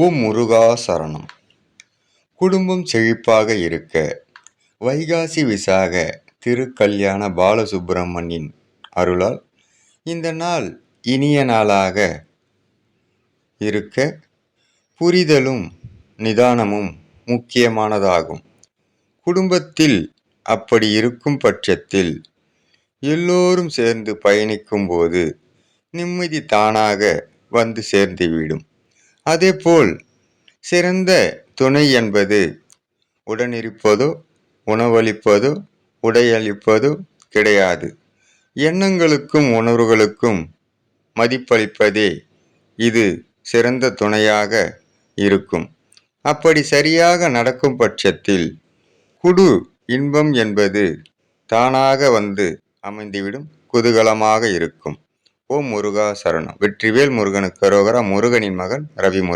ஓம் முருகா சரணம். குடும்பம் செழிப்பாக இருக்க வைகாசி விசாக திருக்கல்யாண பாலசுப்பிரமணியன் அருளால் இந்த நாள் இனிய நாளாக இருக்க புரிதலும் நிதானமும் முக்கியமானதாகும். குடும்பத்தில் அப்படி இருக்கும் பட்சத்தில் எல்லோரும் சேர்ந்து பயணிக்கும்போது நிம்மதி தானாக வந்து சேர்ந்துவிடும். அதேபோல் சிறந்த துணை என்பது உடனிருப்பதோ உணவளிப்பதோ உடையளிப்பதோ கிடையாது. எண்ணங்களுக்கும் உணர்வுகளுக்கும் மதிப்பளிப்பதே இது சிறந்த துணையாக இருக்கும். அப்படி சரியாக நடக்கும் பட்சத்தில் குடு இன்பம் என்பது தானாக வந்து அமைந்துவிடும் குதூகலமாக இருக்கும். ஓம் முருகா சரணம். வெற்றிவேல் முருகனுக்கு கரோகரா முருகனின் மகன் ரவி முருகன்